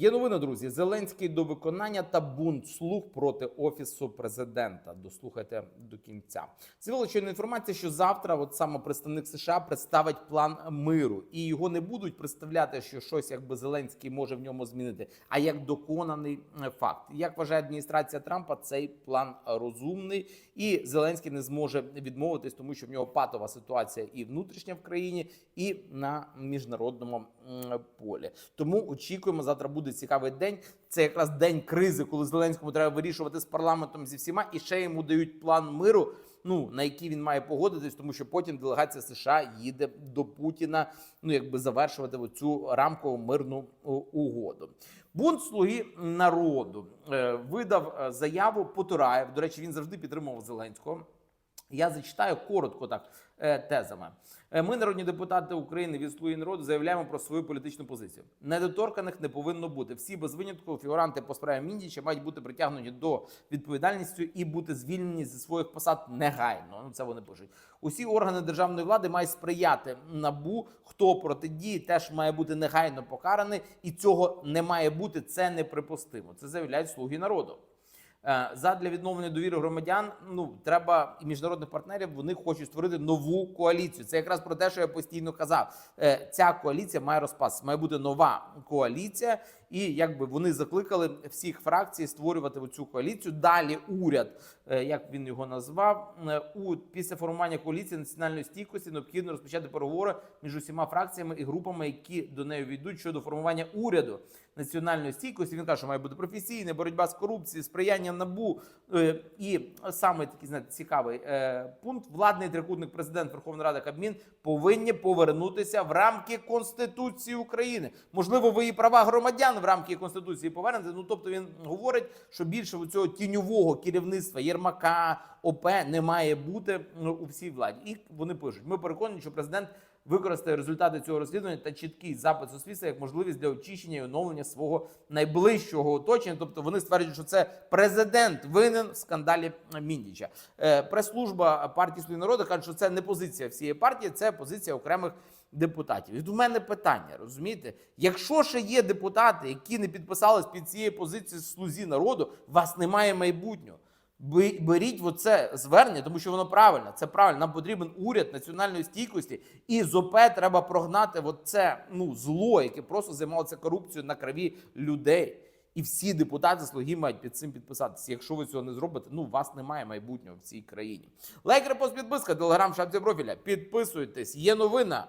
Є новина, друзі. Зеленський до виконання та бунт слуг проти офісу президента. Дослухайте до кінця. З'явилася інформація, що завтра, от саме представник США представить план миру, і його не будуть представляти, що щось якби Зеленський може в ньому змінити, а як доконаний е, факт. Як вважає адміністрація Трампа, цей план розумний, і Зеленський не зможе відмовитись, тому що в нього патова ситуація і внутрішня в країні, і на міжнародному полі. Тому очікуємо, завтра буде цікавий день. Це якраз день кризи, коли Зеленському треба вирішувати з парламентом зі всіма, і ще йому дають план миру. Ну на який він має погодитись, тому що потім делегація США їде до Путіна. Ну якби завершувати цю рамкову мирну угоду. Бунт слуги народу е, видав е, заяву Потураєв. До речі, він завжди підтримував Зеленського. Я зачитаю коротко так е, тезами. Е, Ми, народні депутати України від «Слуги народу, заявляємо про свою політичну позицію. Недоторканих не повинно бути. Всі без винятку фігуранти по справі Міндіча мають бути притягнуті до відповідальності і бути звільнені зі своїх посад негайно. Ну це вони пишуть. Усі органи державної влади мають сприяти набу. Хто протидіє, теж має бути негайно покараний, і цього не має бути. Це неприпустимо. Це заявляють слуги народу. Е, Задля відновлення довіри громадян ну треба і міжнародних партнерів. Вони хочуть створити нову коаліцію. Це якраз про те, що я постійно казав. Е, Ця коаліція має розпас, має бути нова коаліція, і якби вони закликали всіх фракцій створювати цю коаліцію. Далі уряд, е, як він його назвав, е, у після формування коаліції національної стійкості необхідно розпочати переговори між усіма фракціями і групами, які до неї війдуть щодо формування уряду національної стійкості. Він каже, що має бути професійна боротьба з корупцією, сприяння набу. Е, І саме такий знаєте, цікавий пункт: владний трикутник президент Верховна Рада Кабмін повинні повернутися в рамки Конституції України. Можливо, ви і права громадян в рамки Конституції повернути. Ну тобто він говорить, що більше у цього тіньового керівництва Єрмака ОП не має бути ну, у всій владі. І вони пишуть: ми переконані, що президент використає результати цього розслідування та чіткий запит суспільства як можливість для очищення і оновлення свого найближчого оточення. Тобто вони стверджують, що це президент винен в скандалі Міндіча. Е, Прес-служба партії «Слуги народу каже, що це не позиція всієї партії, це позиція окремих. Депутатів і до мене питання, розумієте? Якщо ще є депутати, які не підписались під цією позицією слузі народу, у вас немає майбутнього. Беріть оце звернення, тому що воно правильне. Це правильно. Нам потрібен уряд національної стійкості, і з ОП треба прогнати оце ну зло, яке просто займалося корупцією на крові людей. І всі депутати слуги мають під цим підписатися. Якщо ви цього не зробите, ну вас немає майбутнього в цій країні. Лайк, репост, підписка, телеграм, шапці профіля. Підписуйтесь. Є новина.